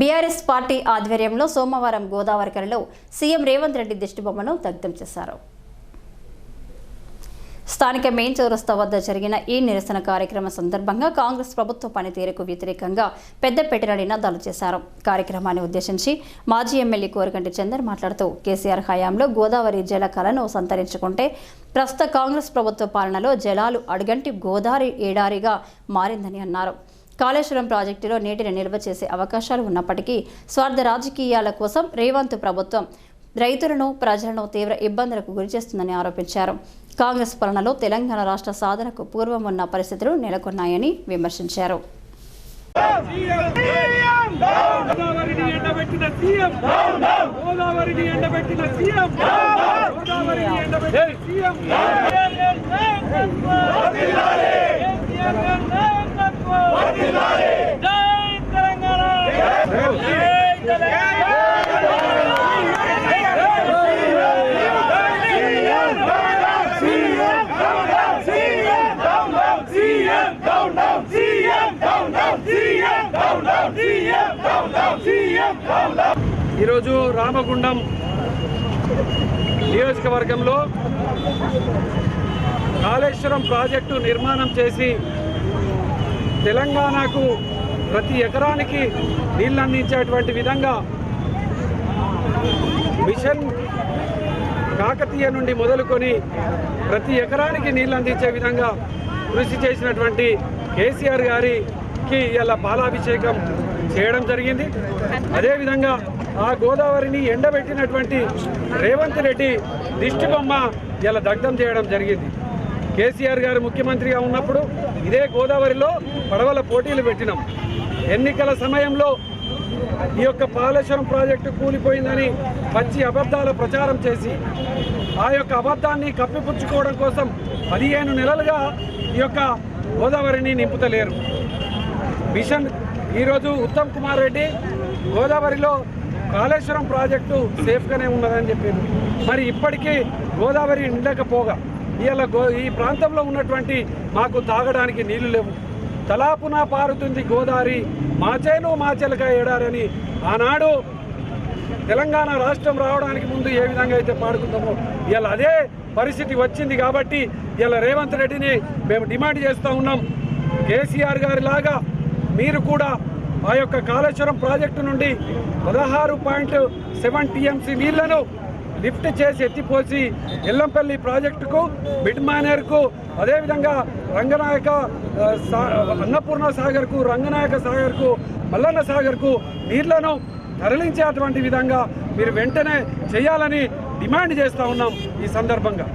BRS party ఆధ్వర్యంలో సోమవారం గోదావరికరలో సీఎం రేవంత్ రెడ్డి దిష్టిబొమ్మను దగ్ధం చేశారు. స్థానిక మెయిన్ చౌరస్తా వద్ద జరిగిన ఈ నిరసన కార్యక్రమం సందర్భంగా కాంగ్రెస్ ప్రభుత్వ పనితీరుకు వ్యతిరేకంగా పెద్దపేటలో నినాదాలు చేశారు. కార్యక్రమాన్ని ఉద్దేశించి మాజీ ఎమ్మెల్యే కోరికంటి చందర్ మాట్లాడుతూ కేసీఆర్ హయాంలో గోదావరి జల కళను సంతరించుకుంటే ప్రస్తుత కాంగ్రెస్ ప్రభుత్వ పాలనలో జలాలు అడుగంటి గోదావరి ఏడారిగా మారిందని అన్నారు. కాళేశ్వరం ప్రాజెక్టులో నీటిని నిల్వ చేసే అవకాశాలు ఉన్నప్పటికీ స్వార్థ రాజకీయాల కోసం రేవంత్ ప్రభుత్వం రైతులను ప్రజలను తీవ్ర ఇబ్బందులకు గురిచేస్తుందని ఆరోపించారు. కాంగ్రెస్ పాలనలో తెలంగాణ రాష్ట్ర సాధనకు పూర్వం ఉన్న పరిస్థితులు నెలకొన్నాయని విమర్శించారు. గోదావరిని ఎండబెట్టిన సీఎం గోదావరిని ఎండబెట్టిన సీఎం గోదావరిని ఎండబెట్టిన సీఎం జై తెలంగాణ జై ఈరోజు రామగుండం నియోజకవర్గంలో కాళేశ్వరం ప్రాజెక్టు నిర్మాణం చేసి తెలంగాణకు ప్రతి ఎకరానికి నీళ్ళు అందించేటువంటి విధంగా మిషన్ కాకతీయ నుండి మొదలుకొని ప్రతి ఎకరానికి నీళ్ళు అందించే విధంగా కృషి చేసినటువంటి కేసీఆర్ గారికి ఇలా పాలాభిషేకం చేయడం జరిగింది. అదేవిధంగా ఆ గోదావరిని ఎండబెట్టినటువంటి రేవంత్ రెడ్డి దిష్టి బొమ్మ ఇలా దగ్ధం చేయడం జరిగింది. కేసీఆర్ గారు ముఖ్యమంత్రిగా ఉన్నప్పుడు ఇదే గోదావరిలో పడవల పోటీలు పెట్టినాం. ఎన్నికల సమయంలో ఈ యొక్క పాలేశ్వరం ప్రాజెక్టు కూలిపోయిందని పచ్చి అబద్ధాల ప్రచారం చేసి ఆ యొక్క అబద్ధాన్ని కప్పిపుచ్చుకోవడం కోసం పదిహేను నెలలుగా ఈ యొక్క గోదావరిని నింపుతలేరు. మిషన్ ఈరోజు ఉత్తమ్ కుమార్ రెడ్డి గోదావరిలో కాళేశ్వరం ప్రాజెక్టు సేఫ్గానే ఉన్నదని చెప్పింది మరి ఇప్పటికీ గోదావరి నిండకపోగా ఇలా గో ఈ ప్రాంతంలో ఉన్నటువంటి మాకు తాగడానికి నీళ్ళు లేవు. తలాపున పారుతుంది గోదావరి మాచేను మాచెలక ఏడారని ఆనాడు తెలంగాణ రాష్ట్రం రావడానికి ముందు ఏ విధంగా అయితే పాడుకుందామో ఇలా అదే పరిస్థితి వచ్చింది కాబట్టి ఇలా రేవంత్ రెడ్డిని మేము డిమాండ్ చేస్తూ ఉన్నాం. కేసీఆర్ గారి లాగా మీరు కూడా ఆ యొక్క కాళేశ్వరం ప్రాజెక్టు నుండి పదహారు పాయింట్ సెవెన్ టీఎంసీ నీళ్ళను లిఫ్ట్ చేసి ఎత్తిపోసి ఎల్లంపల్లి ప్రాజెక్టుకు మిడ్ మానేర్కు అదేవిధంగా రంగనాయక సా- అన్నపూర్ణ సాగర్కు రంగనాయక సాగర్కు మల్లన్న సాగర్కు నీళ్ళను తరలించేటువంటి విధంగా మీరు వెంటనే చేయాలని డిమాండ్ చేస్తూ ఉన్నాం ఈ సందర్భంగా.